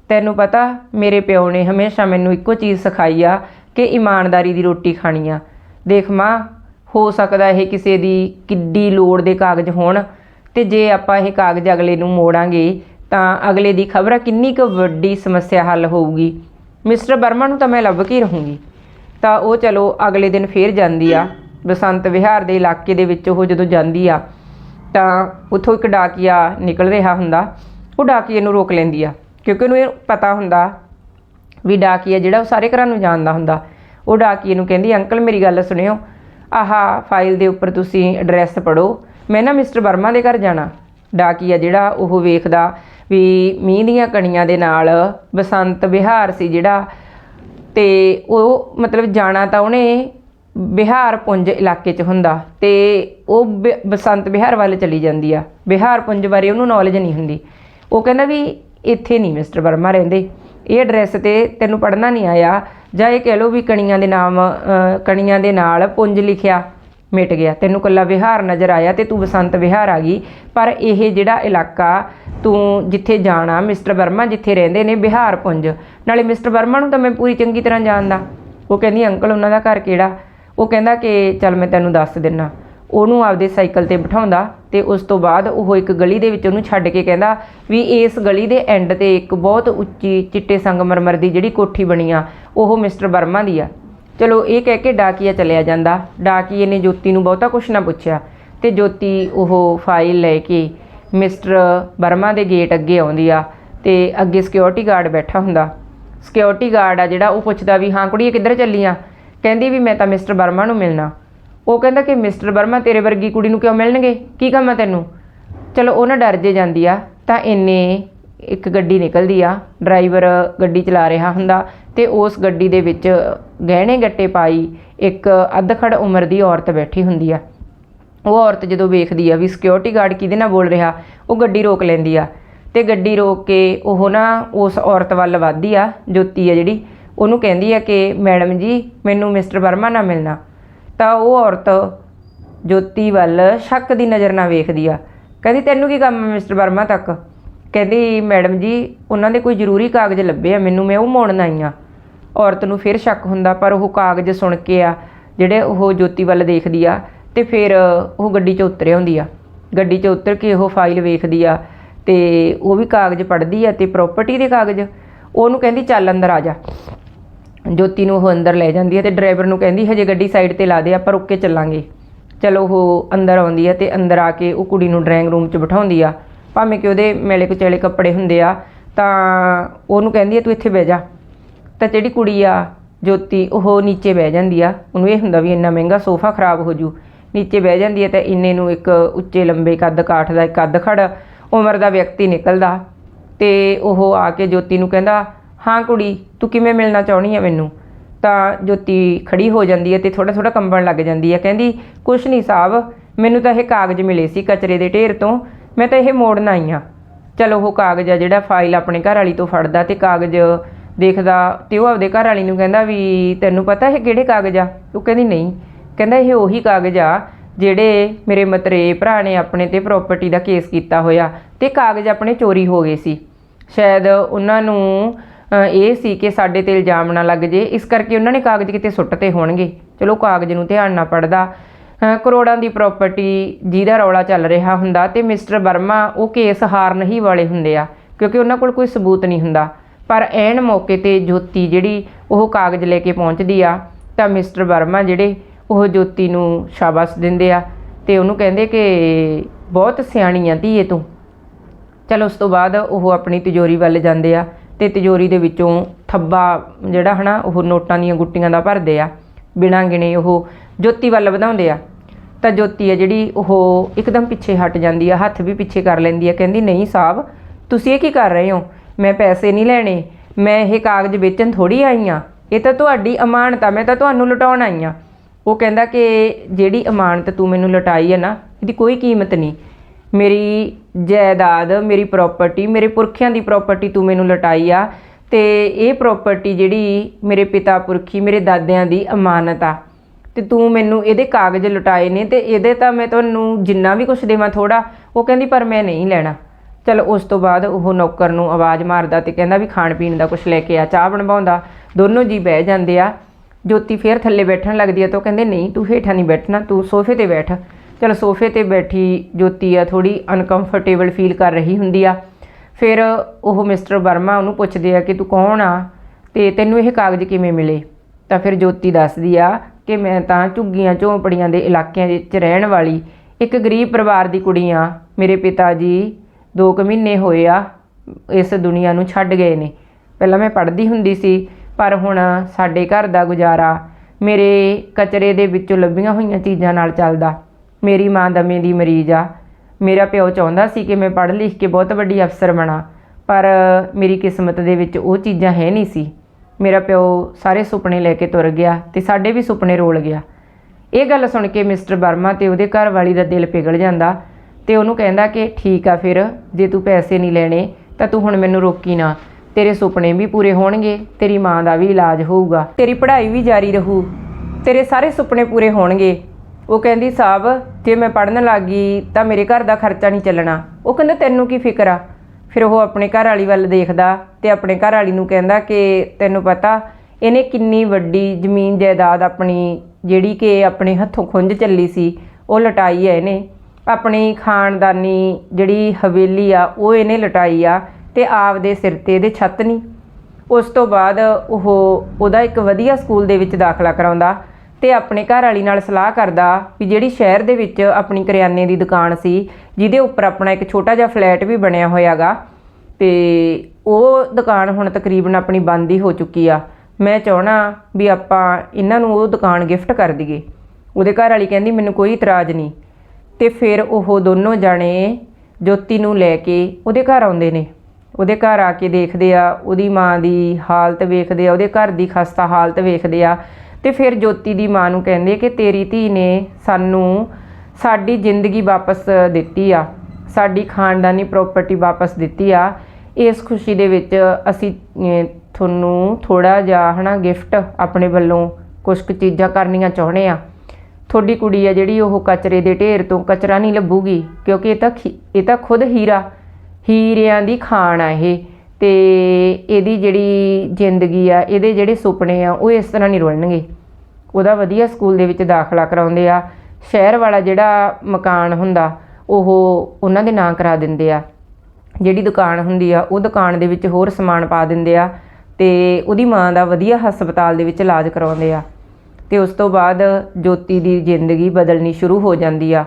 ਤੈਨੂੰ ਪਤਾ ਮੇਰੇ ਪਿਓ ਨੇ ਹਮੇਸ਼ਾ ਮੈਨੂੰ ਇੱਕੋ ਚੀਜ਼ ਸਿਖਾਈ ਆ ਕਿ ਇਮਾਨਦਾਰੀ ਦੀ ਰੋਟੀ ਖਾਣੀ ਆ। ਦੇਖ ਮਾਂ, ਹੋ ਸਕਦਾ ਇਹ ਕਿਸੇ ਦੀ ਕਿੱਡੀ ਲੋੜ ਦੇ ਕਾਗਜ਼ ਹੋਣ ਤੇ ਜੇ ਆਪਾਂ ਇਹ ਕਾਗਜ਼ ਅਗਲੇ ਨੂੰ ਮੋੜਾਂਗੇ, ਤਾਂ ਅਗਲੇ ਦੀ ਖਬਰ ਕਿੰਨੀ ਕੁ ਵੱਡੀ ਸਮੱਸਿਆ ਹੱਲ ਹੋਊਗੀ। ਮਿਸਟਰ ਬਰਮਾ ਨੂੰ ਤਾਂ ਮੈਂ ਲੱਭ ਕੇ ਰਹੂੰਗੀ। ਤਾਂ ਉਹ ਚਲੋ ਅਗਲੇ ਦਿਨ ਫੇਰ ਜਾਂਦੀ ਆ। ਬਸੰਤ ਵਿਹਾਰ ਦੇ ਇਲਾਕੇ ਦੇ ਵਿੱਚ ਉਹ ਜਦੋਂ ਜਾਂਦੀ ਆ, ਤਾਂ ਉੱਥੋਂ ਇੱਕ ਡਾਕੀਆ ਨਿਕਲ ਰਿਹਾ ਹੁੰਦਾ। ਉਹ ਡਾਕੀਏ ਨੂੰ ਰੋਕ ਲੈਂਦੀ ਆ, ਕਿਉਂਕਿ ਉਹਨੂੰ ਇਹ ਪਤਾ ਹੁੰਦਾ ਵੀ ਡਾਕੀਆ ਜਿਹੜਾ ਉਹ ਸਾਰੇ ਘਰਾਂ ਨੂੰ ਜਾਣਦਾ ਹੁੰਦਾ। ਉਹ ਡਾਕੀਏ ਨੂੰ ਕਹਿੰਦੀ, ਅੰਕਲ ਮੇਰੀ ਗੱਲ ਸੁਣਿਓ। ਆਹਾ, ਫਾਈਲ ਦੇ ਉੱਪਰ ਤੁਸੀਂ ਐਡਰੈਸ ਪੜੋ ਮੈਂ ਨਾ ਮਿਸਟਰ ਵਰਮਾ ਦੇ ਘਰ ਜਾਣਾ। ਡਾਕੀਆ ਜਿਹੜਾ ਉਹ ਵੇਖਦਾ ਵੀ ਮੀਂਹ ਦੀਆਂ ਕਣੀਆਂ ਦੇ ਨਾਲ ਬਸੰਤ ਵਿਹਾਰ ਸੀ ਜਿਹੜਾ। ਤੇ ਉਹ ਮਤਲਬ ਜਾਣਾ ਤਾਂ ਉਹਨੇ ਬਿਹਾਰ ਪੁੰਜ ਇਲਾਕੇ 'ਚ ਹੁੰਦਾ ਤੇ ਉਹ ਬ- ਬਸੰਤ ਬਿਹਾਰ ਵੱਲ ਚਲੀ ਜਾਂਦੀ ਆ। ਬਿਹਾਰ ਪੁੰਜ ਬਾਰੇ ਉਹਨੂੰ ਨੌਲੇਜ ਨਹੀਂ ਹੁੰਦੀ। ਉਹ ਕਹਿੰਦਾ ਵੀ ਇੱਥੇ ਨਹੀਂ ਮਿਸਟਰ ਵਰਮਾ ਰਹਿੰਦੇ। ਇਹ ਐਡਰੈਸ ਤੇ ਤੈਨੂੰ ਪੜਨਾ ਨਹੀਂ ਆਇਆ। ਜਾਂ ਇਹ ਕਹਿ ਲਓ ਵੀ ਕਣੀਆਂ ਦੇ ਨਾਮ ਕਣੀਆਂ ਦੇ ਨਾਲ ਪੁੰਜ ਲਿਖਿਆ। ਮਿਟ ਗਿਆ। ਤੈਨੂੰ ਕੱਲਾ ਵਿਹਾਰ ਨਜ਼ਰ ਆਇਆ ਤੇ ਤੂੰ ਬਸੰਤ ਵਿਹਾਰ ਆ ਗਈ। ਪਰ ਇਹ ਜਿਹੜਾ ਇਲਾਕਾ ਤੂੰ ਜਿੱਥੇ ਜਾਣਾ, ਮਿਸਟਰ ਵਰਮਾ ਜਿੱਥੇ ਰਹਿੰਦੇ ਨੇ, ਬਿਹਾਰ ਪੁੰਜ। ਨਾਲੇ ਮਿਸਟਰ ਵਰਮਾ ਨੂੰ ਤਾਂ ਮੈਂ ਪੂਰੀ ਚੰਗੀ ਤਰ੍ਹਾਂ ਜਾਣਦਾ। ਉਹ ਕਹਿੰਦੀ, ਅੰਕਲ, ਉਹਨਾਂ ਦਾ ਘਰ ਕਿਹੜਾ? ਉਹ ਕਹਿੰਦਾ ਕਿ, ਚੱਲ ਮੈਂ ਤੈਨੂੰ ਦੱਸ ਦਿੰਨਾ। ਉਹਨੂੰ ਆਪਦੇ ਸਾਈਕਲ ਤੇ ਬਿਠਾਉਂਦਾ ਤੇ ਉਸ ਤੋਂ ਬਾਅਦ ਉਹ ਇੱਕ ਗਲੀ ਦੇ ਵਿੱਚ ਉਹਨੂੰ ਛੱਡ ਕੇ ਕਹਿੰਦਾ ਵੀ ਇਸ ਗਲੀ ਦੇ ਐਂਡ ਤੇ ਇੱਕ ਬਹੁਤ ਉੱਚੀ ਚਿੱਟੇ ਸੰਗਮਰਮਰ ਦੀ ਜਿਹੜੀ ਕੋਠੀ ਬਣੀ ਆ, ਉਹ ਮਿਸਟਰ ਵਰਮਾ ਦੀ ਆ। ਚਲੋ ਇਹ ਕਹਿ ਕੇ ਡਾਕੀਆ ਚਲਿਆ ਜਾਂਦਾ। ਡਾਕੀਏ ਨੇ ਜੋਤੀ ਨੂੰ ਬਹੁਤਾ ਕੁਝ ਨਾ ਪੁੱਛਿਆ ਤੇ ਜੋਤੀ ਉਹ ਫਾਈਲ ਲੈ ਕੇ ਮਿਸਟਰ ਬਰਮਾ ਦੇ ਗੇਟ ਅੱਗੇ ਆਉਂਦੀ ਆ ਤੇ ਅੱਗੇ ਸਿਕਿਉਰਿਟੀ ਗਾਰਡ ਬੈਠਾ ਹੁੰਦਾ। ਸਿਕਿਉਰਿਟੀ ਗਾਰਡ ਆ ਜਿਹੜਾ ਉਹ ਪੁੱਛਦਾ ਵੀ, ਹਾਂ ਕੁੜੀਏ, ਕਿੱਧਰ ਚੱਲੀ ਆ? ਕਹਿੰਦੀ ਵੀ, ਮੈਂ ਤਾਂ ਮਿਸਟਰ ਬਰਮਾ ਨੂੰ ਮਿਲਣਾ। ਉਹ ਕਹਿੰਦਾ ਕਿ, ਮਿਸਟਰ ਬਰਮਾ ਤੇਰੇ ਵਰਗੀ ਕੁੜੀ ਨੂੰ ਕਿਉਂ ਮਿਲਣਗੇ? ਕੀ ਕੰਮ ਆ ਤੈਨੂੰ? ਚਲੋ, ਉਹ ਨਾ ਡਰ ਜੇ ਜਾਂਦੀ ਆ ਤਾਂ ਇੰਨੇ ਇੱਕ ਗੱਡੀ ਨਿਕਲਦੀ ਆ, ਡਰਾਈਵਰ ਗੱਡੀ ਚਲਾ ਰਿਹਾ ਹੁੰਦਾ ਤੇ ਉਸ ਗੱਡੀ ਦੇ ਵਿੱਚ ਗਹਿਣੇ ਗੱਟੇ ਪਾਈ ਇੱਕ ਅੱਧਖੜ ਉਮਰ ਦੀ ਔਰਤ ਬੈਠੀ ਹੁੰਦੀ ਆ। ਉਹ ਔਰਤ ਜਦੋਂ ਵੇਖਦੀ ਆ ਵੀ ਸਿਕਿਉਰਿਟੀ ਗਾਰਡ ਕਿਹਦੇ ਨਾਲ ਬੋਲ ਰਿਹਾ, ਉਹ ਗੱਡੀ ਰੋਕ ਲੈਂਦੀ ਆ ਤੇ ਗੱਡੀ ਰੋਕ ਕੇ ਉਹ ਨਾ ਉਸ ਔਰਤ ਵੱਲ ਵੱਧਦੀ ਆ, ਜੋਤੀ ਆ ਜਿਹੜੀ, ਉਹਨੂੰ ਕਹਿੰਦੀ ਆ ਕਿ ਮੈਡਮ ਜੀ, ਮੈਨੂੰ ਮਿਸਟਰ ਵਰਮਾ ਨਾਲ ਮਿਲਣਾ। ਤਾਂ ਉਹ ਔਰਤ ਜੋਤੀ ਵੱਲ ਸ਼ੱਕ ਦੀ ਨਜ਼ਰ ਨਾਲ ਵੇਖਦੀ ਆ, ਕਹਿੰਦੀ, ਤੈਨੂੰ ਕੀ ਕੰਮ ਮਿਸਟਰ ਵਰਮਾ ਤੱਕ? ਕਹਿੰਦੀ, ਮੈਡਮ ਜੀ, ਉਹਨਾਂ ਦੇ ਕੋਈ ਜ਼ਰੂਰੀ ਕਾਗਜ਼ ਲੱਭੇ ਆ, ਮੈਨੂੰ ਮੈਂ ਉਹ ਮੋੜਨ ਆਈ ਆ। ਔਰਤ ਨੂੰ ਫਿਰ ਸ਼ੱਕ ਹੁੰਦਾ, ਪਰ ਉਹ ਕਾਗਜ਼ ਸੁਣ ਕੇ ਆ, ਜਿਹੜੇ ਉਹ ਜੋਤੀ ਵੱਲ ਦੇਖਦੀ ਆ ਤੇ ਫਿਰ ਉਹ ਗੱਡੀ 'ਚ ਉਤਰ ਆਉਂਦੀ ਆ। ਗੱਡੀ 'ਚ ਉਤਰ ਕੇ ਉਹ ਫਾਈਲ ਵੇਖਦੀ ਆ ਤੇ ਉਹ ਵੀ ਕਾਗਜ਼ ਪੜ੍ਹਦੀ ਆ ਤੇ ਪ੍ਰਾਪਰਟੀ ਦੇ ਕਾਗਜ਼। ਉਹਨੂੰ ਕਹਿੰਦੀ, ਚੱਲ ਅੰਦਰ ਆ ਜਾ। ਜੋਤੀ ਨੂੰ ਉਹ ਅੰਦਰ ਲੈ ਜਾਂਦੀ ਹੈ ਤੇ ਡਰਾਈਵਰ ਨੂੰ ਕਹਿੰਦੀ, ਹਜੇ ਗੱਡੀ ਸਾਈਡ ਤੇ ਲਾ ਦੇ, ਆਪਾਂ ਰੁੱਕ ਕੇ ਚੱਲਾਂਗੇ। ਚਲੋ ਉਹ ਅੰਦਰ ਆਉਂਦੀ ਆ ਤੇ ਅੰਦਰ ਆ ਕੇ ਉਹ ਕੁੜੀ ਨੂੰ ਡਰਾਇੰਗ ਰੂਮ 'ਚ ਬਿਠਾਉਂਦੀ ਆ। ਭਾਵੇਂ ਕਿ ਉਹਦੇ ਮੇਲੇ ਕੁਚੇਲੇ ਕੱਪੜੇ ਹੁੰਦੇ ਆ, ਤਾਂ ਉਹਨੂੰ ਕਹਿੰਦੀ ਆ, ਤੂੰ ਇੱਥੇ ਬਹਿ ਜਾ। ਤਾਂ ਜਿਹੜੀ ਕੁੜੀ ਆ, ਜੋਤੀ, ਉਹ ਨੀਚੇ ਬਹਿ ਜਾਂਦੀ ਆ। ਉਹਨੂੰ ਇਹ ਹੁੰਦਾ ਵੀ ਇੰਨਾ ਮਹਿੰਗਾ ਸੋਫਾ ਖਰਾਬ ਹੋ ਜੂ। ਨੀਚੇ ਬਹਿ ਜਾਂਦੀ ਹੈ ਤਾਂ ਇੰਨੇ ਨੂੰ ਇੱਕ ਉੱਚੇ ਲੰਬੇ ਕੱਦ ਕਾਠ ਦਾ ਇੱਕ ਅੱਧ ਖੜ, ਉਮਰ ਦਾ ਵਿਅਕਤੀ ਨਿਕਲਦਾ। ਤੇ ਉਹ ਆ ਕੇ ਜੋਤੀ ਨੂੰ ਕਹਿੰਦਾ, ਹਾਂ ਕੁੜੀ, ਤੂੰ ਕਿਵੇਂ ਮਿਲਣਾ ਚਾਹਣੀ ਹੈ ਮੈਨੂੰ? ਤਾਂ ਜੋਤੀ ਖੜੀ ਹੋ ਜਾਂਦੀ ਹੈ ਤੇ ਥੋੜਾ ਥੋੜਾ ਕੰਬਣ ਲੱਗ ਜਾਂਦੀ ਹੈ ਕਹਿੰਦੀ, ਕੁਛ ਨਹੀਂ ਸਾਹਿਬ ਮੈਨੂੰ ਤਾਂ ਇਹ ਕਾਗਜ਼ ਮਿਲੇ ਸੀ ਕਚਰੇ ਦੇ ਢੇਰ ਤੋਂ। ਮੈਂ ਤਾਂ ਇਹ ਮੋੜਨ ਆਈ ਹਾਂ। ਚਲੋ ਉਹ ਕਾਗਜ਼ ਆ ਜਿਹੜਾ ਫਾਈਲ ਆਪਣੇ ਘਰ ਵਾਲੀ ਤੋਂ ਫੜਦਾ ਤੇ ਕਾਗਜ਼ ਦੇਖਦਾ ਤੇ ਉਹ ਆਪਦੇ ਘਰ ਵਾਲੀ ਨੂੰ ਕਹਿੰਦਾ ਵੀ ਤੈਨੂੰ ਪਤਾ ਇਹ ਕਿਹੜੇ ਕਾਗਜ਼ ਆ? ਉਹ ਕਹਿੰਦੀ ਨਹੀਂ। ਕਹਿੰਦਾ ਇਹ ਉਹੀ ਕਾਗਜ਼ ਆ ਜਿਹੜੇ ਮੇਰੇ ਮਤਰੇ ਭਰਾ ਨੇ ਆਪਣੇ ਤੇ ਪ੍ਰਾਪਰਟੀ ਦਾ ਕੇਸ ਕੀਤਾ ਹੋਇਆ ਤੇ ਕਾਗਜ਼ ਆਪਣੇ ਚੋਰੀ ਹੋ ਗਏ ਸੀ। ਸ਼ਾਇਦ ਉਹਨਾਂ ਨੂੰ ਇਹ ਸੀ ਕਿ ਸਾਡੇ ਤੇ ਇਲਜ਼ਾਮ ਨਾ ਲੱਗ ਜੇ। ਇਸ ਕਰਕੇ ਉਹਨਾਂ ਨੇ ਕਾਗਜ਼ ਕਿਤੇ ਸੁੱਟਤੇ ਹੋਣਗੇ। ਚਲੋ ਕਾਗਜ਼ ਨੂੰ ਧਿਆਨ ਨਾ ਪੜਦਾ ਕਰੋੜਾਂ ਦੀ ਪ੍ਰਾਪਰਟੀ ਜਿਹਦਾ ਰੌਲਾ ਚੱਲ ਰਿਹਾ ਹੁੰਦਾ ਤੇ ਮਿਸਟਰ ਵਰਮਾ ਉਹ ਕੇਸ ਹਾਰਨ ਹੀ ਵਾਲੇ ਹੁੰਦੇ ਆ, ਕਿਉਂਕਿ ਉਹਨਾਂ ਕੋਲ ਕੋਈ ਸਬੂਤ ਨਹੀਂ ਹੁੰਦਾ। ਪਰ ਐਨ ਮੌਕੇ ਤੇ ਜੋਤੀ ਜਿਹੜੀ ਉਹ ਕਾਗਜ਼ ਲੈ ਕੇ ਪਹੁੰਚਦੀ ਆ, ਤਾਂ ਮਿਸਟਰ ਵਰਮਾ ਜਿਹੜੇ ਉਹ ਜੋਤੀ ਨੂੰ ਸ਼ਾਬਾਸ਼ ਦਿੰਦੇ ਆ ਤੇ ਉਹਨੂੰ ਕਹਿੰਦੇ ਕਿ ਬਹੁਤ ਸਿਆਣੀ ਆ ਧੀਏ ਤੂੰ। ਚਲ ਉਸ ਤੋਂ ਬਾਅਦ ਉਹ ਆਪਣੀ ਤਿਜੋਰੀ ਵੱਲ ਜਾਂਦੇ ਆ ਤੇ ਤਿਜੋਰੀ ਦੇ ਵਿੱਚੋਂ ਥੱਬਾ ਜਿਹੜਾ ਹਨਾ, ਉਹ ਨੋਟਾਂ ਦੀਆਂ ਗੁੱਟੀਆਂ ਦਾ ਭਰਦੇ ਆ। ਬਿਨਾਂ ਗਿਣੇ ਉਹ ਜੋਤੀ ਵੱਲ ਵਧਾਉਂਦੇ ਆ। ਤਾਂ ਜੋਤੀ ਆ ਜਿਹੜੀ ਉਹ ਇੱਕਦਮ ਪਿੱਛੇ ਹਟ ਜਾਂਦੀ ਆ, ਹੱਥ ਵੀ ਪਿੱਛੇ ਕਰ ਲੈਂਦੀ ਆ, ਕਹਿੰਦੀ, ਨਹੀਂ ਸਾਹਿਬ ਤੁਸੀਂ ਇਹ ਕੀ ਕਰ ਰਹੇ ਹੋ? ਮੈਂ ਪੈਸੇ ਨਹੀਂ ਲੈਣੇ, ਮੈਂ ਇਹ ਕਾਗਜ਼ ਵੇਚਣ ਥੋੜੀ ਆਈ ਆ। ਇਹ ਤਾਂ ਤੁਹਾਡੀ ਅਮਾਨਤ ਆ, ਮੈਂ ਤਾਂ ਤੁਹਾਨੂੰ ਲੁਟਾਉਣ ਆਈ ਆ। ਉਹ ਕਹਿੰਦਾ ਕਿ ਜਿਹੜੀ ਅਮਾਨਤ ਤੂੰ ਮੈਨੂੰ ਲੁਟਾਈ ਹੈ ਨਾ, ਇਹਦੀ ਕੋਈ ਕੀਮਤ ਨਹੀਂ। ਮੇਰੀ ਜਾਇਦਾਦ, ਮੇਰੀ ਪ੍ਰਾਪਰਟੀ ਮੇਰੇ ਪੁਰਖਿਆਂ ਦੀ ਪ੍ਰਾਪਰਟੀ ਤੂੰ ਮੈਨੂੰ ਲਟਾਈ ਆ ਤੇ ਇਹ ਪ੍ਰਾਪਰਟੀ ਜਿਹੜੀ ਮੇਰੇ ਪਿਤਾ ਪੁਰਖੀ, ਮੇਰੇ ਦਾਦਿਆਂ ਦੀ ਅਮਾਨਤ ਆ। ਤੇ ਤੂੰ ਮੈਨੂੰ ਇਹਦੇ ਕਾਗਜ਼ ਲੁਟਾਏ ਨੇ ਤੇ ਇਹਦੇ ਤਾਂ ਮੈਂ ਤੁਹਾਨੂੰ ਜਿੰਨਾ ਵੀ ਕੁਝ ਦੇਵਾਂ ਥੋੜਾ ਉਹ ਕਹਿੰਦੀ ਪਰ ਮੈਂ ਨਹੀਂ ਲੈਣਾ। ਚਲੋ ਉਸ ਤੋਂ ਬਾਅਦ ਉਹ ਨੌਕਰ ਨੂੰ ਆਵਾਜ਼ ਮਾਰਦਾ ਤੇ ਕਹਿੰਦਾ ਵੀ ਖਾਣ ਪੀਣ ਦਾ ਕੁਝ ਲੈ ਕੇ ਆ, ਚਾਹ ਬਣਵਾਉਂਦਾ। ਦੋਨੋਂ ਜੀ ਬਹਿ ਜਾਂਦੇ ਆ। ਜੋਤੀ ਫੇਰ ਥੱਲੇ ਬੈਠਣ ਲੱਗਦੀ ਆ ਤਾਂ ਉਹ ਕਹਿੰਦੇ, ਨਹੀਂ, ਤੂੰ ਹੇਠਾਂ ਨਹੀਂ ਬੈਠਣਾ, ਤੂੰ ਸੋਫੇ ਤੇ ਬੈਠ। ਚਲ ਸੋਫੇ ਤੇ ਬੈਠੀ ਜੋਤੀ ਆ ਥੋੜੀ ਅਨਕੰਫਰਟੇਬਲ ਫੀਲ ਕਰ ਰਹੀ ਹੁੰਦੀ ਆ। ਫਿਰ ਉਹ ਮਿਸਟਰ ਵਰਮਾ ਉਹਨੂੰ ਪੁੱਛਦੇ ਆ ਕਿ ਤੂੰ ਕੌਣ ਆ ਤੇ ਤੈਨੂੰ ਇਹ ਕਾਗਜ਼ ਕਿਵੇਂ ਮਿਲੇ? ਤਾਂ ਫਿਰ ਜੋਤੀ ਦੱਸਦੀ ਆ ਕਿ ਮੈਂ ਤਾਂ ਝੁੱਗੀਆਂ ਝੋਂਪੜੀਆਂ ਦੇ ਇਲਾਕਿਆਂ ਵਿੱਚ ਰਹਿਣ ਵਾਲੀ ਇੱਕ ਗਰੀਬ ਪਰਿਵਾਰ ਦੀ ਕੁੜੀ ਆ ਮੇਰੇ ਪਿਤਾ ਜੀ 2 ਕੁ ਮਹੀਨੇ ਹੋਏ ਆ, ਇਸ ਦੁਨੀਆ ਨੂੰ ਛੱਡ ਗਏ ਨੇ। ਪਹਿਲਾਂ ਮੈਂ ਪੜ੍ਹਦੀ ਹੁੰਦੀ ਸੀ, ਪਰ ਹੁਣ ਸਾਡੇ ਘਰ ਦਾ ਗੁਜ਼ਾਰਾ ਮੇਰੇ ਕਚਰੇ ਦੇ ਵਿੱਚੋਂ ਲੱਭੀਆਂ ਹੋਈਆਂ ਚੀਜ਼ਾਂ ਨਾਲ ਚੱਲਦਾ। ਮੇਰੀ ਮਾਂ ਦਮੇ ਦੀ ਮਰੀਜ਼ ਆ। ਮੇਰਾ ਪਿਓ ਚਾਹੁੰਦਾ ਸੀ ਕਿ ਮੈਂ ਪੜ੍ਹ ਲਿਖ ਕੇ ਬਹੁਤ ਵੱਡੀ ਅਫਸਰ ਬਣਾ, ਪਰ ਮੇਰੀ ਕਿਸਮਤ ਦੇ ਵਿੱਚ ਉਹ ਚੀਜ਼ਾਂ ਹੈ ਨਹੀਂ ਸੀ। ਮੇਰਾ ਪਿਓ ਸਾਰੇ ਸੁਪਨੇ ਲੈ ਕੇ ਤੁਰ ਗਿਆ ਤੇ ਸਾਡੇ ਵੀ ਸੁਪਨੇ ਰੋਲ ਗਿਆ। ਇਹ ਗੱਲ ਸੁਣ ਕੇ ਮਿਸਟਰ ਬਰਮਾ ਤੇ ਉਹਦੇ ਘਰ ਵਾਲੀ ਦਾ ਦਿਲ ਪਿਘਲ ਜਾਂਦਾ ਤੇ ਉਹਨੂੰ ਕਹਿੰਦਾ ਕਿ ਠੀਕ ਆ ਫਿਰ, ਜੇ ਤੂੰ ਪੈਸੇ ਨਹੀਂ ਲੈਣੇ ਤਾਂ ਤੂੰ ਹੁਣ ਮੈਨੂੰ ਰੋਕੀ ਨਾ। ਤੇਰੇ ਸੁਪਨੇ ਵੀ ਪੂਰੇ ਹੋਣਗੇ, ਤੇਰੀ ਮਾਂ ਦਾ ਵੀ ਇਲਾਜ ਹੋਊਗਾ। ਤੇਰੀ ਪੜ੍ਹਾਈ ਵੀ ਜਾਰੀ ਰਹੂ, ਤੇਰੇ ਸਾਰੇ ਸੁਪਨੇ ਪੂਰੇ ਹੋਣਗੇ। ਉਹ ਕਹਿੰਦੀ ਸਾਹਿਬ ਜੇ ਮੈਂ ਪੜਨ ਲੱਗੀ ਤਾਂ ਮੇਰੇ ਘਰ ਦਾ ਖਰਚਾ ਨਹੀਂ ਚੱਲਣਾ। ਉਹ ਕਹਿੰਦਾ, ਤੈਨੂੰ ਕੀ ਫਿਕਰ ਆ? ਫਿਰ ਉਹ ਆਪਣੇ ਘਰ ਵਾਲੀ ਵੱਲ ਦੇਖਦਾ ਤੇ ਆਪਣੇ ਘਰ ਵਾਲੀ ਨੂੰ ਕਹਿੰਦਾ ਕਿ ਤੈਨੂੰ ਪਤਾ, ਇਹਨੇ ਕਿੰਨੀ ਵੱਡੀ ਜ਼ਮੀਨ ਜਾਇਦਾਦ ਆਪਣੀ ਜਿਹੜੀ ਕਿ ਆਪਣੇ ਹੱਥੋਂ ਖੁੰਝ ਚੱਲੀ ਸੀ, ਉਹ ਲਟਾਈ ਹੈ ਇਹਨੇ। ਆਪਣੀ ਖਾਨਦਾਨੀ ਜਿਹੜੀ ਹਵੇਲੀ ਆ, ਉਹ ਇਹਨੇ ਲਟਾਈ ਆ ਤੇ ਆਪਦੇ ਸਿਰ ਤੇ ਇਹਦੇ ਛੱਤ ਨਹੀਂ ਉਸ ਤੋਂ ਬਾਅਦ ਉਹ ਉਹਦਾ ਇੱਕ ਵਧੀਆ ਸਕੂਲ ਦੇ ਵਿੱਚ ਦਾਖਲਾ ਕਰਾਉਂਦਾ ਤੇ ਆਪਣੇ ਘਰ ਵਾਲੀ ਨਾਲ ਸਲਾਹ ਕਰਦਾ ਵੀ ਜਿਹੜੀ ਸ਼ਹਿਰ ਦੇ ਵਿੱਚ ਆਪਣੀ ਕਰਿਆਨੇ ਦੀ ਦੁਕਾਨ ਸੀ, ਜਿਹਦੇ ਉੱਪਰ ਆਪਣਾ ਇੱਕ ਛੋਟਾ ਜਿਹਾ ਫਲੈਟ ਵੀ ਬਣਿਆ ਹੋਇਆਗਾ, ਤੇ ਉਹ ਦੁਕਾਨ ਹੁਣ ਤਕਰੀਬਨ ਆਪਣੀ ਬੰਦ ਹੀ ਹੋ ਚੁੱਕੀ ਆ। ਮੈਂ ਚਾਹਣਾ ਵੀ ਆਪਾਂ ਇਹਨਾਂ ਨੂੰ ਉਹ ਦੁਕਾਨ ਗਿਫਟ ਕਰ ਦਈਏ। ਉਹਦੇ ਘਰ ਵਾਲੀ ਕਹਿੰਦੀ, ਮੈਨੂੰ ਕੋਈ ਇਤਰਾਜ਼ ਨਹੀਂ। ਤੇ ਫਿਰ ਉਹ ਦੋਨੋਂ ਜਾਣੇ ਜੋਤੀ ਨੂੰ ਲੈ ਕੇ ਉਹਦੇ ਘਰ ਆਉਂਦੇ ਨੇ। ਉਹਦੇ ਘਰ ਆ ਕੇ ਦੇਖਦੇ ਆ, ਉਹਦੀ ਮਾਂ ਦੀ ਹਾਲਤ ਵੇਖਦੇ ਆ, ਉਹਦੇ ਘਰ ਦੀ ਖਸਤਾ ਹਾਲਤ ਵੇਖਦੇ ਆ। ਤੇ ਫਿਰ ਜੋਤੀ ਦੀ ਮਾਂ ਨੂੰ ਕਹਿੰਦੇ ਕਿ ਤੇਰੀ ਧੀ ਨੇ ਸਾਨੂੰ ਸਾਡੀ ਜ਼ਿੰਦਗੀ ਵਾਪਸ ਦਿੱਤੀ ਆ, ਸਾਡੀ ਖਾਨਦਾਨੀ ਪ੍ਰਾਪਰਟੀ ਵਾਪਸ ਦਿੱਤੀ ਆ। ਇਸ ਖੁਸ਼ੀ ਦੇ ਵਿੱਚ ਅਸੀਂ ਤੁਹਾਨੂੰ ਥੋੜਾ ਜਿਹਾ, ਹਨਾ ਗਿਫਟ ਆਪਣੇ ਵੱਲੋਂ ਕੁਝ ਕੁ ਚੀਜ਼ਾਂ ਕਰਨੀਆਂ ਚਾਹੁੰਦੇ ਆ। ਤੁਹਾਡੀ ਕੁੜੀ ਆ ਜਿਹੜੀ ਉਹ ਕਚਰੇ ਦੇ ਢੇਰ ਤੋਂ ਕਚਰਾ ਨਹੀਂ ਲੱਭੂਗੀ, ਕਿਉਂਕਿ ਇਹ ਤਾਂ ਖੀ- ਇਹ ਤਾਂ ਖੁਦ ਹੀਰਾ, ਹੀਰਿਆਂ ਦੀ ਖਾਣ ਆ ਇਹ। ਤੇ ਇਹਦੀ ਜਿਹੜੀ ਜ਼ਿੰਦਗੀ ਆ, ਇਹਦੇ ਜਿਹੜੇ ਸੁਪਨੇ ਆ, ਉਹ ਇਸ ਤਰ੍ਹਾਂ ਨਹੀਂ ਰੁਲਣਗੇ। ਉਹਦਾ ਵਧੀਆ ਸਕੂਲ ਦੇ ਵਿੱਚ ਦਾਖਲਾ ਕਰਾਉਂਦੇ ਆ। ਸ਼ਹਿਰ ਵਾਲਾ ਜਿਹੜਾ ਮਕਾਨ ਹੁੰਦਾ, ਉਹ ਉਹਨਾਂ ਦੇ ਨਾਂ ਕਰਾ ਦਿੰਦੇ ਆ। ਜਿਹੜੀ ਦੁਕਾਨ ਹੁੰਦੀ ਆ, ਉਹ ਦੁਕਾਨ ਦੇ ਵਿੱਚ ਹੋਰ ਸਮਾਨ ਪਾ ਦਿੰਦੇ ਆ ਤੇ ਉਹਦੀ ਮਾਂ ਦਾ ਵਧੀਆ ਹਸਪਤਾਲ ਦੇ ਵਿੱਚ ਇਲਾਜ ਕਰਾਉਂਦੇ ਆ। ਤੇ ਉਸ ਤੋਂ ਬਾਅਦ ਜੋਤੀ ਦੀ ਜ਼ਿੰਦਗੀ ਬਦਲਣੀ ਸ਼ੁਰੂ ਹੋ ਜਾਂਦੀ ਆ।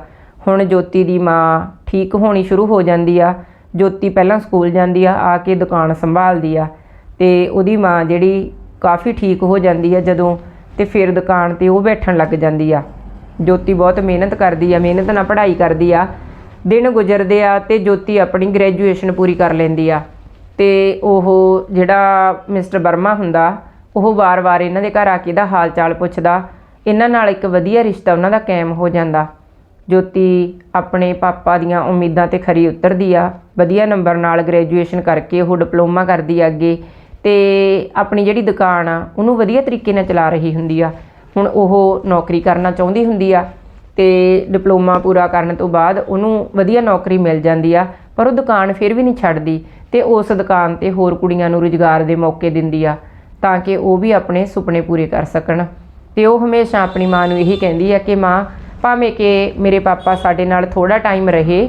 ਹੁਣ ਜੋਤੀ ਦੀ ਮਾਂ ਠੀਕ ਹੋਣੀ ਸ਼ੁਰੂ ਹੋ ਜਾਂਦੀ ਆ। ਜੋਤੀ ਪਹਿਲਾਂ ਸਕੂਲ ਜਾਂਦੀ ਆ ਆ ਕੇ ਦੁਕਾਨ ਸੰਭਾਲਦੀ ਆ। ਤੇ ਉਹਦੀ ਮਾਂ ਜਿਹੜੀ ਕਾਫੀ ਠੀਕ ਹੋ ਜਾਂਦੀ ਆ ਜਦੋਂ, ਤੇ ਫਿਰ ਦੁਕਾਨ ਤੇ ਉਹ ਬੈਠਣ ਲੱਗ ਜਾਂਦੀ ਆ। ਜੋਤੀ ਬਹੁਤ ਮਿਹਨਤ ਕਰਦੀ ਆ, ਮਿਹਨਤ ਨਾਲ ਪੜ੍ਹਾਈ ਕਰਦੀ ਆ। ਦਿਨ ਗੁਜ਼ਰਦੇ ਆ ਤੇ ਜੋਤੀ ਆਪਣੀ ਗ੍ਰੈਜੂਏਸ਼ਨ ਪੂਰੀ ਕਰ ਲੈਂਦੀ ਆ। ਤੇ ਉਹ ਜਿਹੜਾ ਮਿਸਟਰ ਬਰਮਾ ਹੁੰਦਾ, ਉਹ ਵਾਰ-ਵਾਰ ਇਹਨਾਂ ਦੇ ਘਰ ਆ ਕੇ ਇਹਦਾ ਹਾਲ ਚਾਲ ਪੁੱਛਦਾ। ਇਹਨਾਂ ਨਾਲ ਇੱਕ ਵਧੀਆ ਰਿਸ਼ਤਾ ਉਹਨਾਂ ਦਾ ਕਾਇਮ ਹੋ ਜਾਂਦਾ। ਜੋਤੀ ਆਪਣੇ ਪਾਪਾ ਦੀਆਂ ਉਮੀਦਾਂ ਤੇ ਖਰੀ ਉਤਰਦੀ ਆ। ਵਧੀਆ ਨੰਬਰ ਨਾਲ ਗ੍ਰੈਜੂਏਸ਼ਨ ਕਰਕੇ ਉਹ ਡਿਪਲੋਮਾ ਕਰਦੀ ਆ ਅੱਗੇ ਤੇ ਆਪਣੀ ਜਿਹੜੀ ਦੁਕਾਨ ਆ, ਉਹਨੂੰ ਵਧੀਆ ਤਰੀਕੇ ਨਾਲ ਚਲਾ ਰਹੀ ਹੁੰਦੀ ਆ। ਹੁਣ ਉਹ ਨੌਕਰੀ ਕਰਨਾ ਚਾਹੁੰਦੀ ਹੁੰਦੀ ਆ ਤੇ ਡਿਪਲੋਮਾ ਪੂਰਾ ਕਰਨ ਤੋਂ ਬਾਅਦ ਉਹਨੂੰ ਵਧੀਆ ਨੌਕਰੀ ਮਿਲ ਜਾਂਦੀ ਆ, ਪਰ ਉਹ ਦੁਕਾਨ ਫਿਰ ਵੀ ਨਹੀਂ ਛੱਡਦੀ ਤੇ ਉਸ ਦੁਕਾਨ ਤੇ ਹੋਰ ਕੁੜੀਆਂ ਨੂੰ ਰੁਜ਼ਗਾਰ ਦੇ ਮੌਕੇ ਦਿੰਦੀ ਆ ਤਾਂ ਕਿ ਉਹ ਵੀ ਆਪਣੇ ਸੁਪਨੇ ਪੂਰੇ ਕਰ ਸਕਣ। ਤੇ ਉਹ ਹਮੇਸ਼ਾ ਆਪਣੀ ਮਾਂ ਨੂੰ ਇਹੀ ਕਹਿੰਦੀ ਆ ਕਿ ਮਾਂ, ਭਾਵੇਂ ਕਿ ਮੇਰੇ ਪਾਪਾ ਸਾਡੇ ਨਾਲ ਥੋੜਾ ਟਾਈਮ ਰਹੇ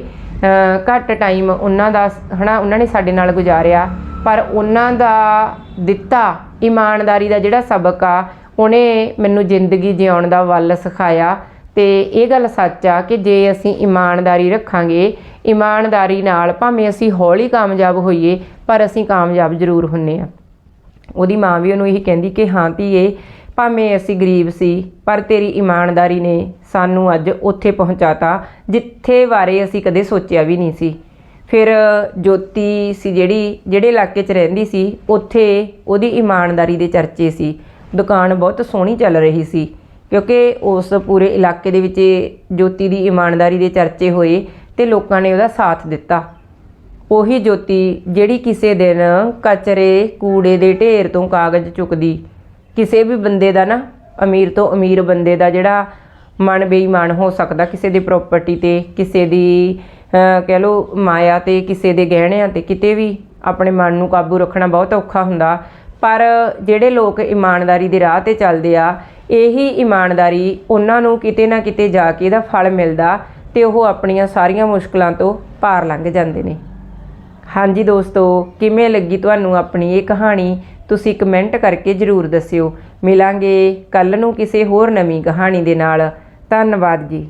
ਘੱਟ ਟਾਈਮ ਉਹਨਾਂ ਦਾ ਹਨਾ, ਉਹਨਾਂ ਨੇ ਸਾਡੇ ਨਾਲ ਗੁਜ਼ਾਰਿਆ। ਪਰ ਉਹਨਾਂ ਦਾ ਦਿੱਤਾ, ਇਮਾਨਦਾਰੀ ਦਾ ਜਿਹੜਾ ਸਬਕ ਆ, ਉਹਨੇ ਮੈਨੂੰ ਜ਼ਿੰਦਗੀ ਜਿਉਣ ਦਾ ਵੱਲ ਸਿਖਾਇਆ। ਤੇ ਇਹ ਗੱਲ ਸੱਚ ਆ ਕਿ ਜੇ ਅਸੀਂ ਇਮਾਨਦਾਰੀ ਰੱਖਾਂਗੇ, ਇਮਾਨਦਾਰੀ ਨਾਲ ਭਾਵੇਂ ਅਸੀਂ ਹੌਲੀ ਕਾਮਯਾਬ ਹੋਈਏ, ਪਰ ਅਸੀਂ ਕਾਮਯਾਬ ਜ਼ਰੂਰ ਹੁੰਨੇ ਆ। ਉਹਦੀ ਮਾਂ ਵੀ ਉਹਨੂੰ ਇਹੀ ਕਹਿੰਦੀ ਕਿ, ਹਾਂ ਧੀਏ ਭਾਵੇਂ ਅਸੀਂ ਗਰੀਬ ਸੀ, ਪਰ ਤੇਰੀ ਇਮਾਨਦਾਰੀ ਨੇ ਸਾਨੂੰ ਅੱਜ ਉੱਥੇ ਪਹੁੰਚਾਤਾ, ਜਿੱਥੇ ਬਾਰੇ ਅਸੀਂ ਕਦੇ ਸੋਚਿਆ ਵੀ ਨਹੀਂ ਸੀ। ਫਿਰ ਜੋਤੀ ਸੀ ਜਿਹੜੀ, ਜਿਹੜੇ ਇਲਾਕੇ 'ਚ ਰਹਿੰਦੀ ਸੀ, ਉੱਥੇ ਉਹਦੀ ਇਮਾਨਦਾਰੀ ਦੇ ਚਰਚੇ ਸੀ। ਦੁਕਾਨ ਬਹੁਤ ਸੋਹਣੀ ਚੱਲ ਰਹੀ ਸੀ, ਕਿਉਂਕਿ ਉਸ ਪੂਰੇ ਇਲਾਕੇ ਦੇ ਵਿੱਚ ਜੋਤੀ ਦੀ ਇਮਾਨਦਾਰੀ ਦੇ ਚਰਚੇ ਹੋਏ ਤੇ ਲੋਕਾਂ ਨੇ ਉਹਦਾ ਸਾਥ ਦਿੱਤਾ। ਉਹੀ ਜੋਤੀ ਜਿਹੜੀ ਕਿਸੇ ਦਿਨ ਕਚਰੇ, ਕੂੜੇ ਦੇ ਢੇਰ ਤੋਂ ਕਾਗਜ਼ ਚੁੱਕਦੀ ਕਿਸੇ ਵੀ ਬੰਦੇ ਦਾ ਨਾ, ਅਮੀਰ ਤੋਂ ਅਮੀਰ ਬੰਦੇ ਦਾ ਜਿਹੜਾ ਮਨ ਬੇਈਮਾਨ ਹੋ ਸਕਦਾ, ਕਿਸੇ ਦੀ ਪ੍ਰਾਪਰਟੀ ਤੇ, ਕਿਸੇ ਦੀ ਕਹਿ ਲਓ ਮਾਇਆ ਤੇ, ਕਿਸੇ ਦੇ ਗਹਿਣਿਆਂ ਤੇ, ਕਿਤੇ ਵੀ ਆਪਣੇ ਮਨ ਨੂੰ ਕਾਬੂ ਰੱਖਣਾ ਬਹੁਤ ਔਖਾ ਹੁੰਦਾ। ਪਰ ਜਿਹੜੇ ਲੋਕ ਇਮਾਨਦਾਰੀ ਦੇ ਰਾਹ ਤੇ ਚੱਲਦੇ ਆ, ਇਹੀ ਇਮਾਨਦਾਰੀ ਉਹਨਾਂ ਨੂੰ ਕਿਤੇ ਨਾ ਕਿਤੇ ਜਾ ਕੇ ਇਹਦਾ ਫਲ ਮਿਲਦਾ ਤੇ ਉਹ ਆਪਣੀਆਂ ਸਾਰੀਆਂ ਮੁਸ਼ਕਲਾਂ ਤੋਂ ਪਾਰ ਲੰਘ ਜਾਂਦੇ ਨੇ। ਹਾਂਜੀ ਦੋਸਤੋ, ਕਿਵੇਂ ਲੱਗੀ ਤੁਹਾਨੂੰ ਆਪਣੀ ਇਹ ਕਹਾਣੀ? ਤੁਸੀਂ ਕਮੈਂਟ ਕਰਕੇ ਜਰੂਰ ਦੱਸਿਓ। ਮਿਲਾਂਗੇ ਕੱਲ ਨੂੰ ਕਿਸੇ ਹੋਰ ਨਵੀਂ ਕਹਾਣੀ ਦੇ ਨਾਲ। ਧੰਨਵਾਦ ਜੀ।